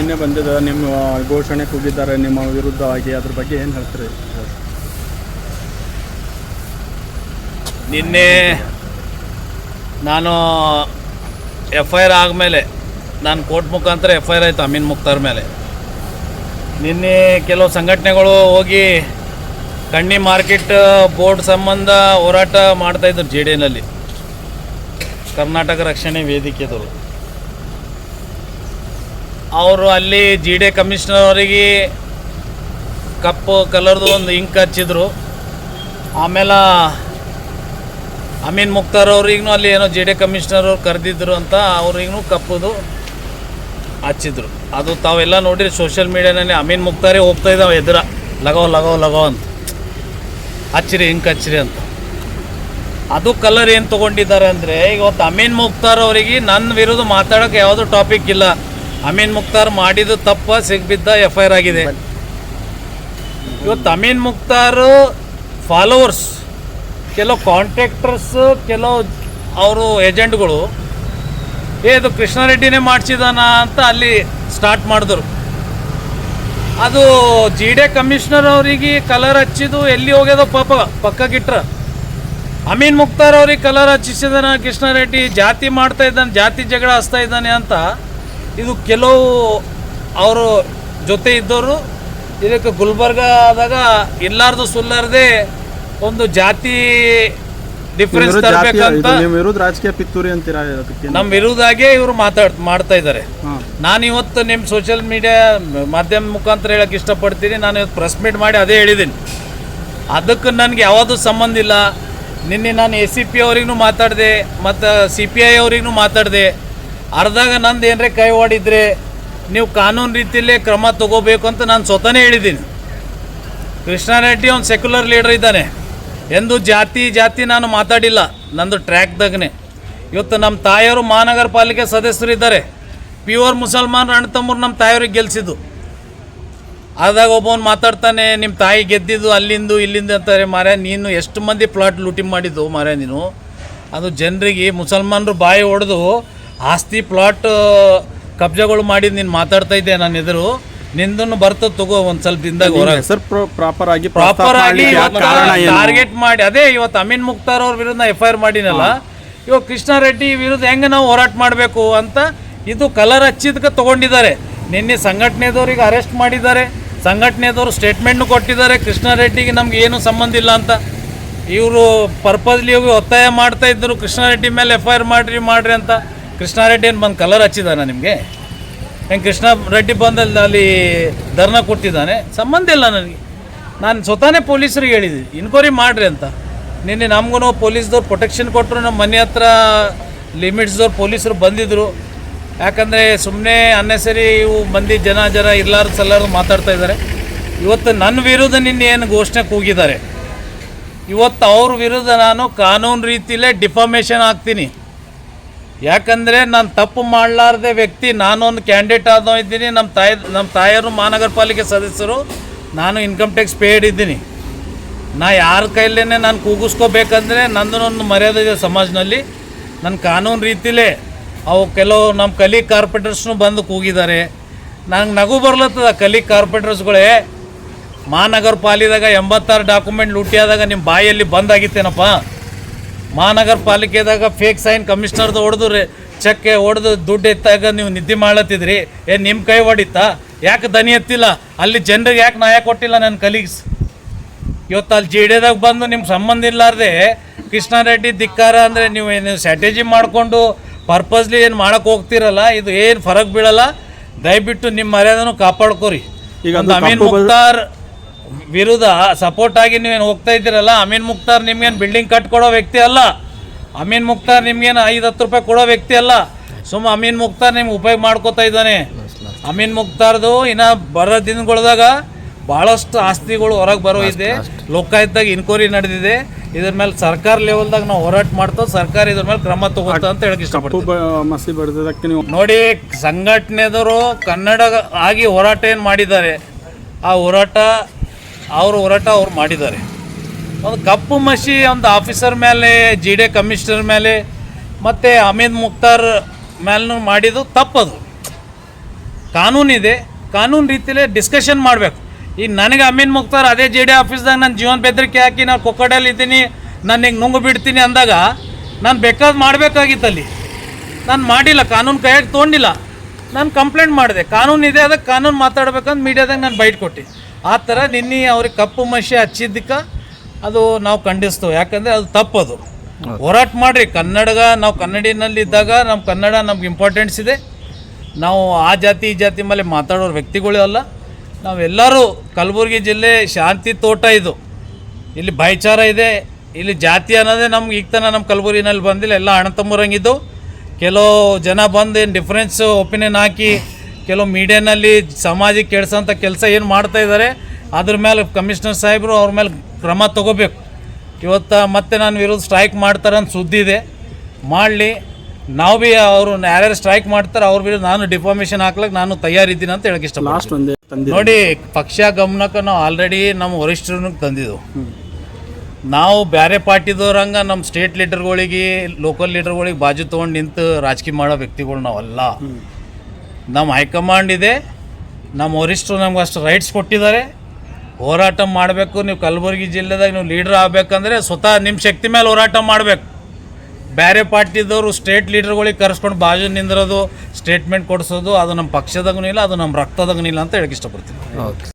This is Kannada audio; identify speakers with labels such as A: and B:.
A: ನಿನ್ನೆ ಬಂದಿದೆ, ನಿಮ್ಮ ಘೋಷಣೆ ಕೂಗಿದ್ದಾರೆ, ನಿಮ್ಮ ವಿರುದ್ಧವಾಗಿ ಅದ್ರ ಬಗ್ಗೆ ಏನು ಹೇಳ್ತೀರಿ?
B: ನಿನ್ನೆ ನಾನು ಎಫ್ ಐ ಆರ್ ಆದಮೇಲೆ, ನಾನು ಕೋರ್ಟ್ ಮುಖಾಂತರ ಎಫ್ ಐ ಆರ್ ಆಯಿತು ಅಮೀನ್ ಮುಕ್ತಾರ್ ಮೇಲೆ. ನಿನ್ನೆ ಕೆಲವು ಸಂಘಟನೆಗಳು ಹೋಗಿ ಕಣ್ಣಿ ಮಾರ್ಕೆಟ್, ಬೋರ್ಡ್ ಸಂಬಂಧ ಹೋರಾಟ ಮಾಡ್ತಾಯಿದ್ರು ಜೆ ಡಿ ಎನಲ್ಲಿ ಕರ್ನಾಟಕ ರಕ್ಷಣೆ ವೇದಿಕೆದವರು ಅವರು ಅಲ್ಲಿ ಜಿ ಡಿ ಕಮಿಷನರ್ ಅವರಿಗೆ ಕಪ್ಪು ಕಲರ್ದು ಒಂದು ಇಂಕ್ ಹಚ್ಚಿದ್ರು. ಆಮೇಲೆ ಅಮೀನ್ ಮುಕ್ತಾರ್ ಅವ್ರಿಗೂ ಅಲ್ಲಿ ಏನೋ ಜಿ ಡಿ ಕಮಿಷನರ್ ಅವ್ರು ಕರೆದಿದ್ರು ಅಂತ ಅವ್ರಿಗೂ ಕಪ್ಪುದು ಹಚ್ಚಿದ್ರು. ಅದು ತಾವೆಲ್ಲ ನೋಡಿರಿ ಸೋಷಿಯಲ್ ಮೀಡಿಯಾನಲ್ಲಿ ಅಮೀನ್ ಮುಕ್ತಾರೇ ಹೋಗ್ತಾ ಇದ್ದಾವೆ ಎದುರ. ಲಗೋ ಲಗೋ ಲಗೋ ಅಂತ. ಹಚ್ಚಿರಿ ಇಂಕ್ ಹಚ್ಚಿರಿ ಅಂತ. ಅದು ಕಲರ್ ಏನು ತೊಗೊಂಡಿದ್ದಾರೆ ಅಂದರೆ ಇವತ್ತು ಅಮೀನ್ ಮುಕ್ತಾರ್ ಅವರಿಗೆ ನನ್ನ ವಿರುದ್ಧ ಮಾತಾಡೋಕೆ ಯಾವುದೂ ಟಾಪಿಕ್ ಇಲ್ಲ. ಅಮೀನ್ ಮುಕ್ತಾರ್ ಮಾಡಿದ ತಪ್ಪ ಸಿಗ್ಬಿದ್ದ ಎಫ್ ಐ ಆರ್ ಆಗಿದೆ ಇವತ್ತು ಅಮೀನ್ ಮುಕ್ತಾರ್ ಫಾಲೋವರ್ಸ್ ಕೆಲವು ಕಾಂಟ್ರಾಕ್ಟರ್ಸ್ ಕೆಲವು ಅವರು ಏಜೆಂಟ್ಗಳು ಏ ಇದು ಕೃಷ್ಣಾರೆಡ್ಡಿನೇ ಮಾಡಿಸಿದಾನ ಅಂತ ಅಲ್ಲಿ ಸ್ಟಾರ್ಟ್ ಮಾಡಿದ್ರು. ಅದು ಜಿ ಡಿ ಕಮಿಷನರ್ ಅವರಿಗೆ ಕಲರ್ ಹಚ್ಚಿದ್ದು ಎಲ್ಲಿ ಹೋಗ್ಯದ ಪಾಪ ಪಕ್ಕಗಿಟ್ರ ಅಮೀನ್ ಮುಕ್ತಾರ್ ಅವ್ರಿಗೆ ಕಲರ್ ಹಚ್ಚಿಸಿದಾನ ಕೃಷ್ಣಾರೆಡ್ಡಿ ಜಾತಿ ಮಾಡ್ತಾ ಇದ್ದಾನೆ ಜಾತಿ ಜಗಳ ಹಚ್ತಾ ಇದ್ದಾನೆ ಅಂತ ಇದು ಕೆಲವು ಅವರು ಜೊತೆ ಇದ್ದವರು ಇದಕ್ಕೆ ಗುಲ್ಬರ್ಗಾದಾಗ ಎಲ್ಲಾರ್ದು ಸುಲ್ಲಾರದೆ ಒಂದು ಜಾತಿ ಡಿಫ್ರೆನ್ಸ್ ತರಬೇಕಂತ
A: ರಾಜಕೀಯ ಪಿತ್ತೂರಿ ಅಂತೀರಾ
B: ನಮ್ಮ ಇರುವುದಾಗೆ ಇವರು ಮಾತಾಡ್ ಮಾಡ್ತಾ ಇದ್ದಾರೆ ನಾನು ಇವತ್ತು ನಿಮ್ಮ ಸೋಷಿಯಲ್ ಮೀಡಿಯಾ ಮಾಧ್ಯಮ ಮುಖಾಂತರ ಹೇಳಕ್ಕೆ ಇಷ್ಟಪಡ್ತೀನಿ. ನಾನು ಇವತ್ತು ಪ್ರೆಸ್ ಮೀಟ್ ಮಾಡಿ ಅದೇ ಹೇಳಿದ್ದೀನಿ ಅದಕ್ಕೆ ನನಗೆ ಯಾವುದೂ ಸಂಬಂಧ ಇಲ್ಲ. ನಿನ್ನೆ ನಾನು ಎ ಸಿ ಪಿ ಅವ್ರಿಗೂ ಮಾತಾಡಿದೆ ಮತ್ತು ಸಿ ಪಿ ಐ ಅವ್ರಿಗೂ ಮಾತಾಡಿದೆ. ಅರ್ಧಾಗ ನಂದು ಏನರೇ ಕೈ ಓಡಿದ್ರೆ ನೀವು ಕಾನೂನು ರೀತಿಯಲ್ಲೇ ಕ್ರಮ ತಗೋಬೇಕು ಅಂತ ನಾನು ಸ್ವತಃನೇ ಹೇಳಿದ್ದೀನಿ. ಕೃಷ್ಣಾರೆಡ್ಡಿ ಅವ್ನು ಸೆಕ್ಯುಲರ್ ಲೀಡರ್ ಇದ್ದಾನೆ. ಎಂದು ಜಾತಿ ಜಾತಿ ನಾನು ಮಾತಾಡಿಲ್ಲ. ನಂದು ಟ್ರ್ಯಾಕ್ದಾಗನೆ ಇವತ್ತು ನಮ್ಮ ತಾಯಿಯವರು ಮಹಾನಗರ ಪಾಲಿಕೆ ಸದಸ್ಯರು ಇದ್ದಾರೆ. ಪ್ಯೂರ್ ಮುಸಲ್ಮಾನ್ ಅಣ್ಣ ತಮ್ಮರು ನಮ್ಮ ತಾಯಿಯವ್ರಿಗೆ ಗೆಲ್ಸಿದ್ದು. ಆದಾಗ ಒಬ್ಬವನು ಮಾತಾಡ್ತಾನೆ ನಿಮ್ಮ ತಾಯಿ ಗೆದ್ದಿದ್ದು ಅಲ್ಲಿಂದು, ಇಲ್ಲಿಂದ ಅಂತಾರೆ ಮಾರ್ಯ ನೀನು ಎಷ್ಟು ಮಂದಿ ಪ್ಲಾಟ್ ಲೂಟಿ ಮಾಡಿದ್ದು ಮಾರ್ಯ ನೀನು? ಅದು ಜನರಿಗೆ ಮುಸಲ್ಮಾನರು ಬಾಯಿ ಹೊಡೆದು ಆಸ್ತಿ ಪ್ಲಾಟ್ ಕಬ್ಜಗಳು ಮಾಡಿ ನೀನು ಮಾತಾಡ್ತಾ ಇದ್ದೆ ನನ್ನ ಎದುರು. ನಿಂದನ್ನು ಬರ್ತದೆ ತಗೋ ಒಂದ್ ಸ್ವಲ್ಪ ದಿನದಾಗ ಹೊರಗೆ.
A: ಸರ್ ಪ್ರಾಪರ್ ಆಗಿ
B: ಪ್ರಾಪರ್ ಆಗಿ ಟಾರ್ಗೆಟ್ ಮಾಡಿ ಅದೇ ಇವತ್ತು ಅಮೀನ್ ಮುಕ್ತಾರ್ ಅವ್ರ ವಿರುದ್ಧ ಎಫ್ ಐ ಆರ್ ಮಾಡಿನಲ್ಲ ಇವಾಗ ಕೃಷ್ಣಾರೆಡ್ಡಿ ವಿರುದ್ಧ ಹೆಂಗೆ ನಾವು ಹೋರಾಟ ಮಾಡಬೇಕು ಅಂತ ಇದು ಕಲರ್ ಹಚ್ಚಿದ್ಕೆ ತಗೊಂಡಿದ್ದಾರೆ. ನಿನ್ನೆ ಸಂಘಟನೆದವ್ರಿಗೆ ಅರೆಸ್ಟ್ ಮಾಡಿದ್ದಾರೆ ಸಂಘಟನೆದವರು ಸ್ಟೇಟ್ಮೆಂಟ್ನು ಕೊಟ್ಟಿದ್ದಾರೆ ಕೃಷ್ಣಾರೆಡ್ಡಿಗೆ ನಮ್ಗೆ ಏನು ಸಂಬಂಧ ಇಲ್ಲ ಅಂತ. ಇವರು ಪರ್ಪಸ್ಲಿ ಹೋಗಿ ಒತ್ತಾಯ ಮಾಡ್ತಾ ಇದ್ದರು ಕೃಷ್ಣಾರೆಡ್ಡಿ ಮೇಲೆ ಎಫ್ ಐ ಆರ್ ಮಾಡಿರಿ ಮಾಡ್ರಿ ಅಂತ. ಕೃಷ್ಣಾರೆಡ್ಡಿ ಏನು ಬಂದು ಕಲರ್ ಹಚ್ಚಿದಾನ ನಿಮಗೆ? ಹೆಂಗೆ ಕೃಷ್ಣ ರೆಡ್ಡಿ ಬಂದಲ್ಲಿ ಅಲ್ಲಿ ಧರ್ನ ಕೊಟ್ಟಿದ್ದಾನೆ? ಸಂಬಂಧ ಇಲ್ಲ ನನಗೆ. ನಾನು ಸ್ವತಃನೇ ಪೊಲೀಸರಿಗೆ ಹೇಳಿದ್ದೆ ಇನ್ಕ್ವೈರಿ ಮಾಡಿರಿ ಅಂತ. ನಿನ್ನೆ ನಮಗೂ ಪೊಲೀಸ್ದವ್ರು ಪ್ರೊಟೆಕ್ಷನ್ ಕೊಟ್ಟರು ನಮ್ಮ ಮನೆ ಹತ್ರ ಲಿಮಿಟ್ಸ್ದವ್ರು ಪೊಲೀಸರು ಬಂದಿದ್ದರು ಯಾಕಂದರೆ ಸುಮ್ಮನೆ ಅನ್ನೆಸರಿ ಇವು ಮಂದಿ ಜನ ಜನ ಇರ್ಲಾರ್ದು ಸಲ್ಲಾರ್ದು ಮಾತಾಡ್ತಾ ಇದ್ದಾರೆ ಇವತ್ತು ನನ್ನ ವಿರುದ್ಧ ನಿನ್ನೆ ಏನು ಘೋಷಣೆ ಕೂಗಿದ್ದಾರೆ? ಇವತ್ತು ಅವ್ರ ವಿರುದ್ಧ ನಾನು ಕಾನೂನು ರೀತಿಯಲ್ಲೇ ಡಿಫಾಮೇಷನ್ ಆಗ್ತೀನಿ ಯಾಕಂದರೆ ನಾನು ತಪ್ಪು ಮಾಡಲಾರ್ದೆ ವ್ಯಕ್ತಿ, ನಾನೊಂದು ಕ್ಯಾಂಡಿಡೇಟ್ ಆದೋ ಇದ್ದೀನಿ. ನಮ್ಮ ತಾಯಿ ನಮ್ಮ ತಾಯಿಯವರು ಮಹಾನಗರ ಪಾಲಿಕೆ ಸದಸ್ಯರು. ನಾನು ಇನ್ಕಮ್ ಟ್ಯಾಕ್ಸ್ ಪೇಯ್ಡ್ ಇದ್ದೀನಿ. ನಾ ಯಾರ ಕೈಲೇ ನಾನು ಕೂಗಿಸ್ಕೋಬೇಕಂದ್ರೆ ನಂದನೊಂದು ಮರ್ಯಾದೆ ಇದೆ ಸಮಾಜದಲ್ಲಿ ನನ್ನ ಕಾನೂನು ರೀತಿಲೇ ಅವು ಕೆಲವು ನಮ್ಮ ಕಲಿ ಕಾರ್ಪೊರೇಟರ್ಸ್ನು ಬಂದು ಕೂಗಿದ್ದಾರೆ. ನಂಗೆ ನಗು ಬರ್ಲತ್ತದ ಕಲಿ ಕಾರ್ಪೊರೇಟರ್ಸ್ಗಳೇ. ಮಹಾನಗರ ಪಾಲಿದಾಗ ಎಂಬತ್ತಾರು ಡಾಕ್ಯುಮೆಂಟ್ ಲೂಟಿಯಾದಾಗ ನಿಮ್ಮ ಬಾಯಲ್ಲಿ ಬಂದಾಗಿತ್ತೇನಪ್ಪ? ಮಹಾನಗರ ಪಾಲಿಕೆದಾಗ ಫೇಕ್ ಸೈನ್ ಕಮಿಷನರ್ದು ಹೊಡೆದು ರೇ ಚೆಕ್ಕೆ ಹೊಡೆದು ದುಡ್ಡು ಎತ್ತಾಗ ನೀವು ನಿದ್ದೆ ಮಾಡ್ಲತ್ತಿದ್ರಿ. ಏ ನಿಮ್ಮ ಕೈ ಹೊಡಿತಾ? ಯಾಕೆ ದನಿ ಎತ್ತಿಲ್ಲ? ಅಲ್ಲಿ ಜನರಿಗೆ ಯಾಕೆ ನಾಯ ಕೊಟ್ಟಿಲ್ಲ ನನ್ನ ಕಲೀಗ್ಸ್ ಇವತ್ತು ಅಲ್ಲಿ ಜಿ ಡಿದಾಗ ಬಂದು ನಿಮ್ಗೆ ಸಂಬಂಧ ಇಲ್ಲಾರ್ದೆ ಕೃಷ್ಣಾರೆಡ್ಡಿ ಧಿಕ್ಕಾರ ಅಂದರೆ ನೀವು ಏನು ಸ್ಟ್ರಾಟಜಿ ಮಾಡಿಕೊಂಡು ಪರ್ಪಸ್ಲಿ ಏನು ಮಾಡೋಕೆ ಹೋಗ್ತಿರಲ್ಲ? ಇದು ಏನು ಫರಕ್ ಬೀಳಲ್ಲ? ದಯವಿಟ್ಟು ನಿಮ್ಮ ಮರ್ಯಾದನು ಕಾಪಾಡ್ಕೋರಿ.
A: ಈಗ
B: ಅಮೀನ್ ಮುಕ್ತಾರ್ ವಿರುದ್ಧ ಸಪೋರ್ಟ್ ಆಗಿ ನೀವೇನು ಹೋಗ್ತಾ ಇದ್ದೀರಲ್ಲ? ಅಮೀನ್ ಮುಕ್ತಾರ್ ನಿಮ್ಗೇನು ಬಿಲ್ಡಿಂಗ್ ಕಟ್ಕೊಡೋ ವ್ಯಕ್ತಿ ಅಲ್ಲ. ಅಮೀನ್ ಮುಕ್ತಾರ್ ನಿಮ್ಗೇನು ಐದು ಹತ್ತು ರೂಪಾಯಿ ಕೊಡೋ ವ್ಯಕ್ತಿ ಅಲ್ಲ. ಸುಮ್ಮ ಅಮೀನ್ ಮುಕ್ತಾರ್ ನಿಮ್ಗೆ ಉಪಯೋಗ ಮಾಡ್ಕೋತಾ ಇದ್ದಾನೆ. ಅಮೀನ್ ಮುಕ್ತಾರ್ದು ಇನ್ನು ಬರೋ ದಿನಗಳದಾಗ ಭಾಳಷ್ಟು ಆಸ್ತಿಗಳು ಹೊರಗೆ ಬರೋ ಇದೆ. ಲೋಕಾಯುತ್ತಾಗ ಇನ್ಕ್ವೈರಿ ನಡೆದಿದೆ. ಇದ್ರ ಮೇಲೆ ಸರ್ಕಾರ ಲೆವೆಲ್ದಾಗ ನಾವು ಹೋರಾಟ ಮಾಡ್ತೋ ಸರ್ಕಾರ ಇದ್ರ ಮೇಲೆ ಕ್ರಮ ತಗೋತ ಅಂತ ಹೇಳಕ್
A: ಇಷ್ಟಪಡ್ತೀವಿ
B: ನೋಡಿ ಸಂಘಟನೆದವರು ಕನ್ನಡ ಆಗಿ ಹೋರಾಟ ಏನು ಮಾಡಿದ್ದಾರೆ? ಆ ಹೋರಾಟ ಅವ್ರ ಹೋರಾಟ ಅವ್ರು ಮಾಡಿದ್ದಾರೆ. ಒಂದು ಕಪ್ಪು ಮಸಿ ಒಂದು ಆಫೀಸರ್ ಮೇಲೆ, ಜಿ ಡಿ ಕಮಿಷನರ್ ಮೇಲೆ, ಮತ್ತು ಅಮೀದ್ ಮುಕ್ತಾರ್ ಮೇಲೂ ಮಾಡಿದ್ದು ತಪ್ಪದು. ಕಾನೂನಿದೆ ಕಾನೂನು ರೀತಿಯಲ್ಲೇ ಡಿಸ್ಕಷನ್ ಮಾಡಬೇಕು. ಈಗ ನನಗೆ ಅಮೀನ್ ಮುಕ್ತಾರ್ ಅದೇ ಜಿ ಡಿ ಆಫೀಸ್ದಾಗ ನಾನು ಜೀವನ ಬೆದರಿಕೆ ಹಾಕಿ ನಾನು ಕೊಕ್ಕಡಲ್ಲಿ ಇದ್ದೀನಿ, ನಾನು ನುಂಗು ಬಿಡ್ತೀನಿ ಅಂದಾಗ ನಾನು ಬೇಕಾದ ಮಾಡಬೇಕಾಗಿತ್ತು ಅಲ್ಲಿ ನಾನು ಮಾಡಿಲ್ಲ, ಕಾನೂನು ಕೈಯಾಗಿ ತೊಗೊಂಡಿಲ್ಲ. ನಾನು ಕಂಪ್ಲೇಂಟ್ ಮಾಡಿದೆ. ಕಾನೂನು ಇದೆ, ಅದಕ್ಕೆ ಕಾನೂನು ಮಾತಾಡ್ಬೇಕಂತ ಮೀಡಿಯಾದಾಗ ನಾನು ಬೈಟ್ ಕೊಟ್ಟು. ಆ ಥರ ನಿನ್ನೆ ಅವ್ರಿಗೆ ಕಪ್ಪು ಮಷಿ ಹಚ್ಚಿದ್ದಕ್ಕೆ ಅದು ನಾವು ಖಂಡಿಸ್ತೇವೆ. ಯಾಕಂದರೆ ಅದು ತಪ್ಪದು. ಹೋರಾಟ ಮಾಡಿರಿ. ಕನ್ನಡಗ ನಾವು ಕನ್ನಡಿನಲ್ಲಿ ಇದ್ದಾಗ ನಮ್ಮ ಕನ್ನಡ ನಮ್ಗೆ ಇಂಪಾರ್ಟೆನ್ಸ್ ಇದೆ. ನಾವು ಆ ಜಾತಿ ಈ ಜಾತಿ ಮೇಲೆ ಮಾತಾಡೋರು ವ್ಯಕ್ತಿಗಳೇ ಅಲ್ಲ. ನಾವೆಲ್ಲರೂ ಕಲಬುರಗಿ ಜಿಲ್ಲೆ ಶಾಂತಿ ತೋಟ ಇದು. ಇಲ್ಲಿ ಭಾಯಿಚಾರ ಇದೆ. ಇಲ್ಲಿ ಜಾತಿ ಅನ್ನೋದೇ ನಮ್ಗೆ ಈಗ ತನಕ ನಮ್ಮ ಕಲಬುರಗಿನಲ್ಲಿ ಬಂದಿಲ್ಲ. ಎಲ್ಲ ಅಣ್ಣ ತಮ್ಮರಂಗಿದ್ದು ಕೆಲವು ಜನ ಬಂದು ಏನು ಡಿಫ್ರೆನ್ಸ್ ಒಪಿನಿಯನ್ ಹಾಕಿ ಕೆಲವು ಮೀಡಿಯಾನಲ್ಲಿ ಸಮಾಜಕ್ಕೆ ಕೆಡ್ಸೋಂಥ ಕೆಲಸ ಏನು ಮಾಡ್ತಾ ಇದ್ದಾರೆ ಅದ್ರ ಮೇಲೆ ಕಮಿಷನರ್ ಸಾಹೇಬರು ಅವ್ರ ಮೇಲೆ ಕ್ರಮ ತಗೋಬೇಕು. ಇವತ್ತು ಮತ್ತೆ ನಾನು ವಿರುದ್ಧ ಸ್ಟ್ರೈಕ್ ಮಾಡ್ತಾರೆ ಅಂತ ಸುದ್ದಿ ಇದೆ. ಮಾಡಲಿ. ನಾವು ಭೀ ಅವರು ಯಾರ್ಯಾರು ಸ್ಟ್ರೈಕ್ ಮಾಡ್ತಾರೆ ಅವ್ರ ವಿರುದ್ಧ ನಾನು ಡಿಫಾರ್ಮೇಷನ್ ಹಾಕ್ಲಿಕ್ಕೆ ನಾನು ತಯಾರಿದ್ದೀನಿ ಅಂತ ಹೇಳಕ್ಕೆ ಇಷ್ಟ
A: ಲಾಸ್ಟ್ ಒಂದೇ
B: ನೋಡಿ ಪಕ್ಷ ಗಮನಕ್ಕೆ ನಾವು ಆಲ್ರೆಡಿ ನಮ್ಮ ವರಿಷ್ಠರನ್ನ ತಂದಿದ್ದೆವು ನಾವು ಬೇರೆ ಪಾರ್ಟಿದವ್ರಂಗ ನಮ್ಮ ಸ್ಟೇಟ್ ಲೀಡರ್ಗಳಿಗೆ ಲೋಕಲ್ ಲೀಡರ್ಗಳಿಗೆ ಬಾಜು ತೊಗೊಂಡು ನಿಂತು ರಾಜಕೀಯ ಮಾಡೋ ವ್ಯಕ್ತಿಗಳು ನಾವಲ್ಲ. ನಮ್ಮ ಹೈಕಮಾಂಡ್ ಇದೆ. ನಮ್ಮ ವರಿಷ್ಠರು ನಮ್ಗೆ ಅಷ್ಟು ರೈಟ್ಸ್ ಕೊಟ್ಟಿದ್ದಾರೆ. ಹೋರಾಟ ಮಾಡಬೇಕು, ನೀವು ಕಲಬುರಗಿ ಜಿಲ್ಲೆದಾಗ ನೀವು ಲೀಡರ್ ಆಗಬೇಕಂದ್ರೆ ಸ್ವತಃ ನಿಮ್ಮ ಶಕ್ತಿ ಮೇಲೆ ಹೋರಾಟ ಮಾಡಬೇಕು. ಬೇರೆ ಪಾರ್ಟಿದವರು ಸ್ಟೇಟ್ ಲೀಡರ್ಗಳಿಗೆ ಕರೆಸ್ಕೊಂಡು ಬಾಜು ನಿಂದಿರೋದು ಸ್ಟೇಟ್ಮೆಂಟ್ ಕೊಡಿಸೋದು, ಅದು ನಮ್ಮ ಪಕ್ಷದಾಗೂ ಇಲ್ಲ, ಅದು ನಮ್ಮ ರಕ್ತದಾಗೂ ಇಲ್ಲ ಅಂತ ಹೇಳಕ್ಕೆ ಇಷ್ಟಪಡ್ತೀನಿ.
C: ಓಕೆ